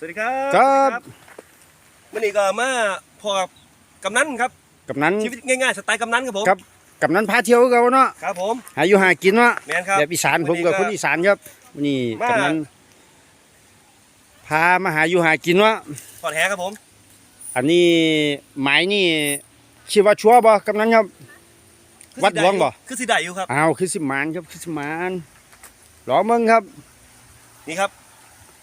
สวัสดีครับครับสวัสดีวันนี้ก็มาพอกับกำนันครับกำนันชีวิตง่ายๆสไตล์กำนันครับผมครับกำนันพาเที่ยวเขาเนาะครับผมหาอยู่หากินเนาะแมนครับแบบอีสานผมกับคนอีสานครับนี่มากำนันพามาหาอยู่หากินเนาะถอดแหครับผมอันนี้หมายนี่คิดว่าชัวร์บ่กำนันครับวัดหลวงบ่ คือสิได้อยู่ครับอ้าวคือสิมานครับคือสิมานรอเมืองครับนี่ครับ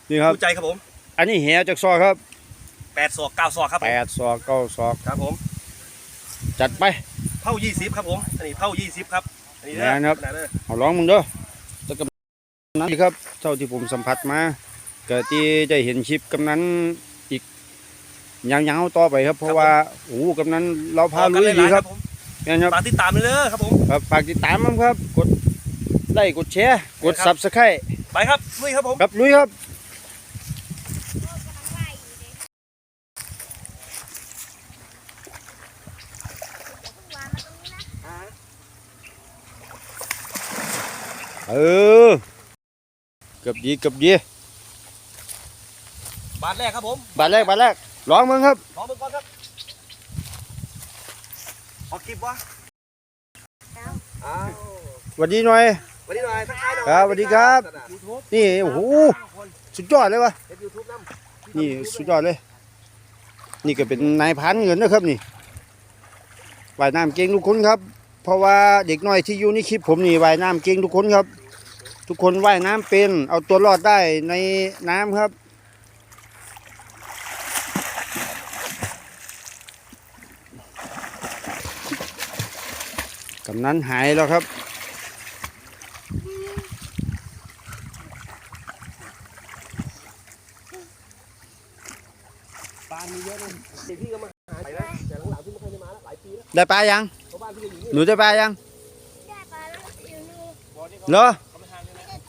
นี่ครับ ดูใจครับผม อันนี้แหจากซอกครับแปดศอกเก้าศอกครับผแปมดซอกเก้าซอกครับผมจัดไป เผายี่สิบครับผมอันนี้เผายี่สิบครับอันนี้เด้อแม่นครับ ขนาดเด้อเอาลองมึงเด้อแต่กำนันนี่ครับ เท่าที่ผมสัมผัสมาก็ที่ได้เห็นคลิปกำนันอีกยาวๆต่อไปครับ เพราะว่าโอ้โหกำนันเราพาลุยดีครับผมนี่นครับ ฝากติดตามเลยเด้อครับผม ครับฝากติดตามมั้งครับ กดไลค์กดแชร์ กดครับ ซับสไครต์ไปครับลุยครับผม ครับลุยครับเออเกือบดีเกือบดีบาทแรกครับผมบาทแรกบาทแรกลองมึงครับลองมือก่อนครับออกคลิปวะอ้าวสวัสดีหน่อยสวัสดีหน่อยทักทายหน่อยครับสวัสดีครับยูทูบนี่โอ้โหสุดยอดเลยวะเฮ็ดยูทูบน้ำนี่สุดยอดเลย นี่ก็เป็นนายพันเงินนะครับนี่ว่ายน้ำเก่งทุกคนครับ เพราะว่าเด็กน้อยที่อยู่ในคลิปผมนี่ว่ายน้ำเก่งทุกคนครับ ทุกคนว่ายน้ำเป็น เอาตัวรอดได้ในน้ำครับ กำนั้นหายแล้วครับ ปลามีเยอะเลยเด็กพี่ก็มาหาไปนะแต่หลังๆพี่ไม่เคยได้มาแล้วหลายปีแล้วได้ปลายัง เพราะบ้านพี่ก็อยู่นี่หนูได้ปลายังได้ปลาแล้วอยู่นี่บ่อนี่เหรอเขาไม่ทานเลยนะ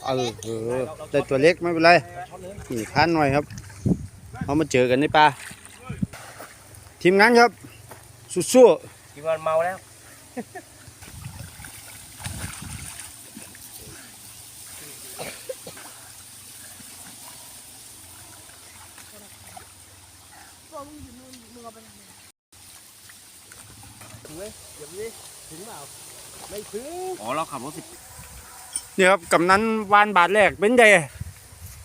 เออเออแต่ตัวเล็กไม่เป็นไรช้อนเลยนี่พันหน่อยครับเอามาเจอกันในป่าทีมงานครับสู้กินวันเมาแล้วตัวมึงอยู่นู่นมึงเอาไปทำไมถึงไหมเดี๋ยวนี้ถึงเปล่าไม่ถึง อ๋อ เราขับรถสิๆ นี่ครับกำนันวานบาทแรกเป็นเด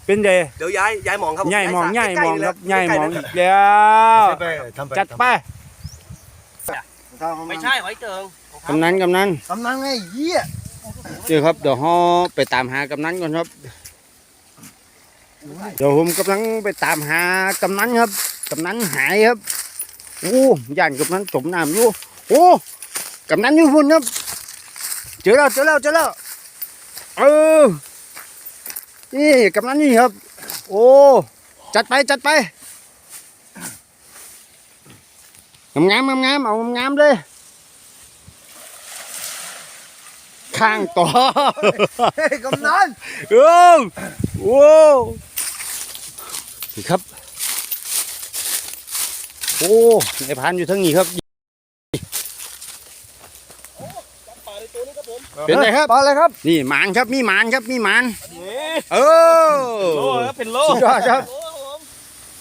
เป็นเดเดี๋ยวย้ายย้ายหมองครับใหญ่มองใหญ่มองครับใหญ่มองใกอีล้กแล้วจัดไปไม่ใช่หอยเจิงกำนันกำนันกำลังไงเหี้ยเดี๋ยวครับเดี๋ยวฮอไปตามหากำนันก่อนครับ เดี๋ยวผมกำลังไปตามหากำนันครับกำนันหายครับโอ้ย่านกำนันจมน้ำอยู่โอ้กำนันอยู่พุ่นครับเจอแล้วเจอแล้วเจอแล้ว เออ นี่กำนันนี่ครับ โอ้ จัดไปจัดไป งามงามงามๆเอางามๆเลย ข้างต่อเฮ้ยกำนันโอ้โอ้นี่ครับ โอ้ในพานอยู่ทั้งนี้ครับ ปลาใน ตัวนี้ครับผมเป็นไงครับปลาอะไรครับ นี่หมานครับ มีหมานครับมีหมานนี่เออโลครับเป็นโลสุดยอดครับโลครับผม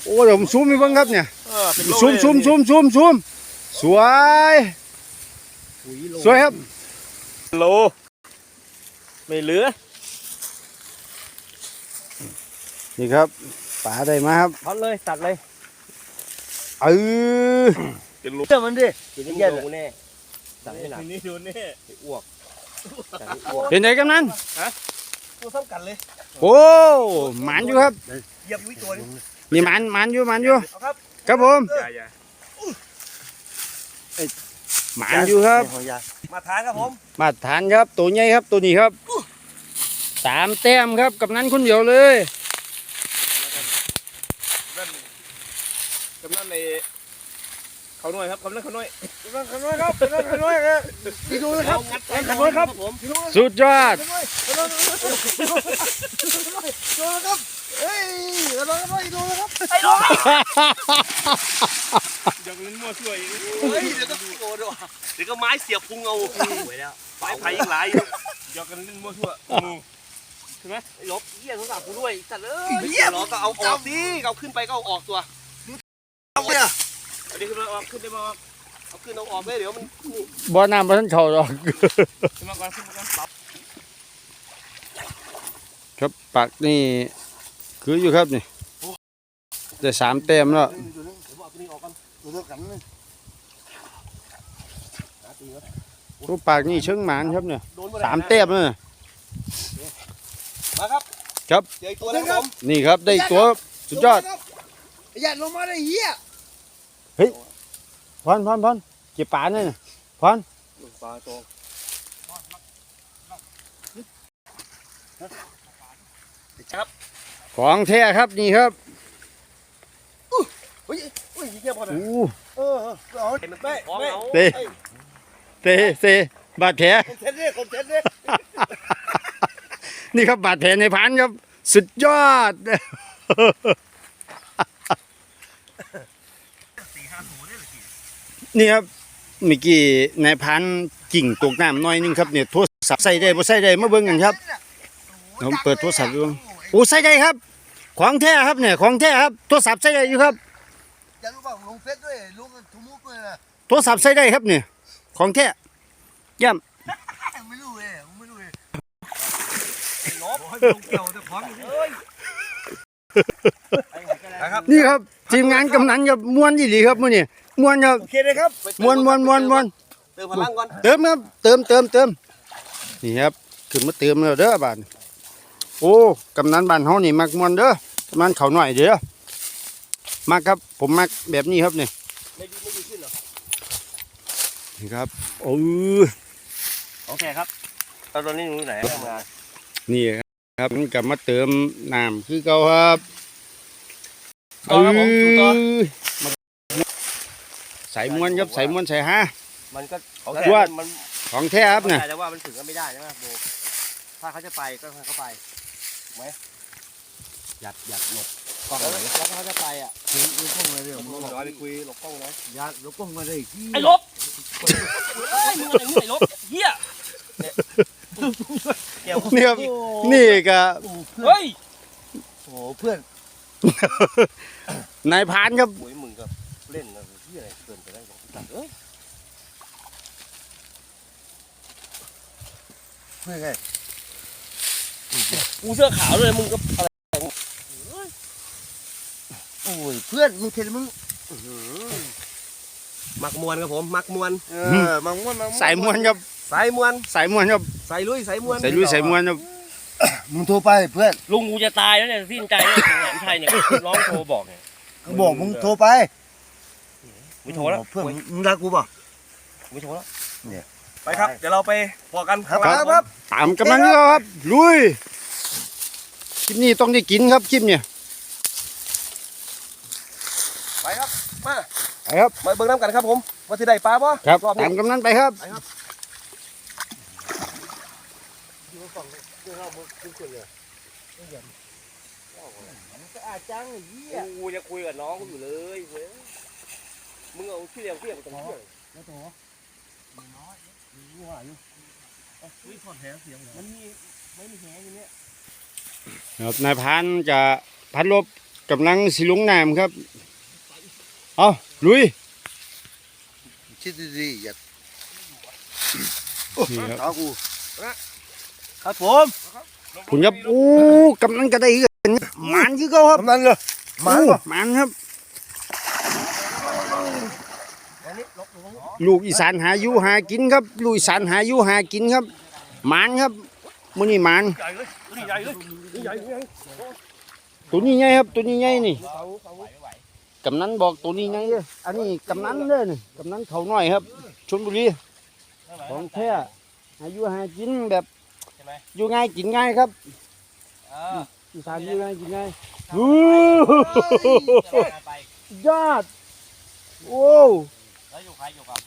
โอ้เดี๋ยวผมซูมให้เบิ่งครับเนี่ยเออเป็นโลซูมซูมซูมซูมซูมสวย สวยครับโล ไม่เหลือ นี่ครับปลาได้มาครับทอดเลยตัดเลยเออเป็นโลเชื่อมันดิกินนี่โดนแน่ ตัดไม่หนักนี่โดนแน่อ้วกตัดไม่อ้วกเป็นไงกันนั้นตัวซ้ำกันเลยโอ้หมานอยู่ครับเหยียบอยู่อีกตัวนึงนี่หมานหมานอยู่หมานอยู่เอาครับครับผมอย่าอย่าหมานอยู่ครับมาทานครับผมมาตรฐานครับ ตัวใหญ่ครับตัวนี้ครับสามแต้มครับกับนั้นคนเดียวเลย นั่นกำนันใน เขาหน่อยครับกำนันเขาหน่อยกำนันเขาหน่อยครับกำนันเขาหน่อยครับพี่ดูนะครับกำนันเขาหน่อยครับผมสุดยอดเฮ้ยกำลังไล่ดูนะครับไอ้น้องอยากเล่นมั่วช่วยเฮ้ยเดี๋ยวก็โกรธว่ะเดี๋ยวก็ไม้เสียบพุงเอาไว้แล้วไม้ไผ่ยังหลายอยู่อยากกันเล่นมั่วช่วยงูใช่ไหมไอ้ลบเหี้ยโทรศัพท์กูด้วยจัดเลยเหี้ยล้อก็เอาออกดิเอาขึ้นไปก็เอาออกตัวเอาเนี่ย อันนี้ขึ้นมาเอาขึ้นได้มาเอาขึ้นเอาออกได้เดี๋ยวมันนี่บ่อน้ำบ่ทันเข้าหรอก ขึ้นมาก่อนขึ้นมาก่อนปรับครับปากนี่คืออยู่ครับนี่ได้สามแต้มแล้วเดี๋ยวเอาตัวนี้ออกก่อนดูเท่ากันเลยหาตีก่อนโอ้ปากนี่เชิงหมานครับเนี่ยโดนเมื่อไหร่สามแต้มเลยมาครับครับเดี๋ยวอีกตัวนึงครับนี่ครับได้ตัวสุดยอดอย่าลงมาได้เหี้ย พรพรพรเก็บปลาเนี่ยพรปลาโตของแท้ครับนี่ครับเฮ้ยเฮ้ยเยี่ยมพอเลยอู้เออเออเอาเห็นมันแม่แม่เตะเตะเตะบาดแผลคนเทนเนี่ยคนเทนเนี่ยนี่ครับบาดแผลในพันครับ สุดยอด นี่ครับเมื่อกี้นายพันกิ่งตกน้ำหน้อยนึงครับเนี่ยโทรศัพท์ใส่ได้บ่ใส่ได้มาเบิ่งกันครับผมเปิดโทรศัพท์ดูโอ้ใส่ได้ครับ ของแท้ครับเนี่ยของแท้ครับโทรศัพท์ใส่ได้อยู่ครับอย่ารู้ป่ะลงเฟซด้วยลงทุมุกด้วยนะโทรศัพท์ใส่ได้ครับเนี่ยของแท้เยี่ยมไม่รู้เลยไม่รู้เลยลบลงเกี่ยวแต่ของเฮ้ยนะครับนี่ครับ ทีมงานกำนันครับม่วนยี่หลีครับมื้อนี้ม่วนครับโอเคเลยครับม่วนม่วนม่วนม่วนเติมพลังก่อนเติมครับเติมเติมเติมนี่ครับขึ้นมาเติมแล้วเด้อบ้านโอ้กำนันบ้านเฮานี่มักม่วนเด้อกำนันเขาหน่อยเด้อมักครับผมมักแบบนี้ครับนี่ไม่ดีไม่ดีขึ้นเหรอนี่ครับโอ้โอเคครับตอนนี้อยู่ไหนทำงานนี่ครับมันกลับมาเติมน้ำคือเก่าครับ ต่อครับผมดูต่อเอ้ยมาใส่ม้วนครับใส่ม้วนใส่ฮะ มันก็โอจเควดมันของแท้ครับเนี่ยแต่ว่ามันถึงกันไม่ได้ใช่ไหมโบถ้าเขาจะไปก็ให้เขาไปถูกไหมหยัดหยัดหลบกล้องไหนแล้วเขาจะไปอะลงกล้องมาเลยเดี๋ยวไปคุยหลบกล้องนะอย่าลงกล้องมาเลยไอ้ลบเฮ้ยมึงอะไรมึงไอ้ลบเฮียเดี๋ยวนี่ครับนี่ก็เฮ้ยโอ้เพื่อน นายพรานครับโอ้ยมึงก็เล่นนะเฮียอะไรเกินไปได้จัดเอ้ยเพื่อนไงกูเสื้อขาวเลยมึงก็อะไรโอ้ยเพื่อนมึงเห็นมึงมักมวนครับผม มักมวนเออมังม่วนมังใส่ม้วนครับสายมวนใส่ม้วนครับสายลุยสายมวนใส่ลุยใส่ม้วนครับมึงโทรไปเพื่อนลุงกูจะตายแล้วเนี่ยสิ้นใจเนี่ยแหลมชัยเนี่ยร้องโทรบอกเนี่ย บอกมึงโทรไปไม่โทรแล้วเพื่อนมึงรักกูป่ะไม่โทรแล้วเนี่ยไปครับ เดี๋ยวเราไปพอกันครับข้างคล่างรับตามกำลังเรือครับลุยคลิปนี้ต้องได้กินครับคลิปเนี่ยไปครับมาไปครับมาเบิ่งน้ำกันครับผมว่าที่ได้ปลาป่ะครับรอบนี้ตามกำนันไปครับอา จังไอ้เหี้ยกูจะคุยกับน้องกูอยู่เลยเว้ยมึงเอาที่เรียงเทียบกันเที่ยงแล้วตัวน้อยนี่ว่าอยู่นี่ถอดแผลเสียงมันมีไม่มีแผลอยู่เนี่ยครับนายพรานจะพัดลบกำลังสิลงน้ำครับ เอาลุยคิดดีๆอย่านี่ครับท้ากูครับผมคุณครับโอ้กำลังจะได้เงิน หมันคือเขาครับทำนั้นเลยมาโอ้ป่ะหมันครับ ลูกอีสานหาอยู่หากินครับ ลูกอีสานหาอยู่หากินครับหมันครับมื้อนี้หมันใหญ่เลยนี่ใหญ่เลยนี่ใหญ่นี่ใหญ่ตัวนี้ใหญ่ครับ ตัวนี้ใหญ่นี่กำนันบอกตัวนี้ใหญ่เด้ออันนี้กำนันเด้อนี่กำนันเขาน้อยครับชลบุรีของแท้หาอยู่หากินแบบใช่ไหมอยู่ง่ายกินง่ายครับเอออีสานอยู่ง่ายกินง่ายวู้ไปยอดโอ้แล้วอยู่ใครอยู่กับ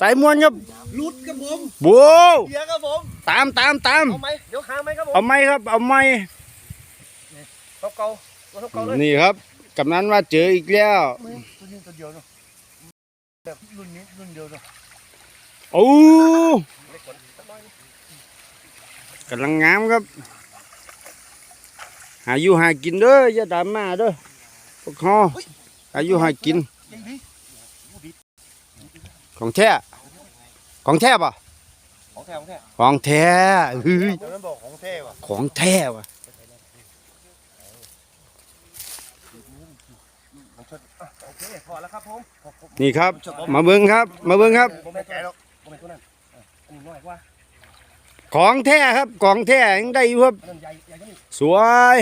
สายมวนครับลุดครับผมโว้วเบียร์ครับผมตามตามตามเอาไหมเดี๋ยวหาไหมครับผมเอาไม้ครับเอาไม้เกาเกาตัวเท่าเกาเลยนี่ครับกำนันว่าเจออีกแล้วตัวนี้ตัวเดียวเนาะแบบรุ่นนี้รุ่นเดียวเนาะโอ้เล็กกว่าสักน้อยนึงกำลังงามครับ หาอยู่หากินเด้ออย่าตามมาเด้อพวกเขาหาอยู่หากิน ของแท้ของแท้ป่ะของแท้ของแท้ของแท้เฮ้ยเดี๋ยวนั้นบอกของแท้ว่ะของแท้ว่ะโอเคพอแล้วครับผมนี่ครับ มาเบิ้งครับ มาเบิ้งครับผมไม่ใจหรอกผมไม่ตัวนั้นอันนี้น้อยกว่า ของแท้ครับ ของแท้ยังได้อยู่ครับอันนั้นใหญ่ใหญ่กว่านี้สวย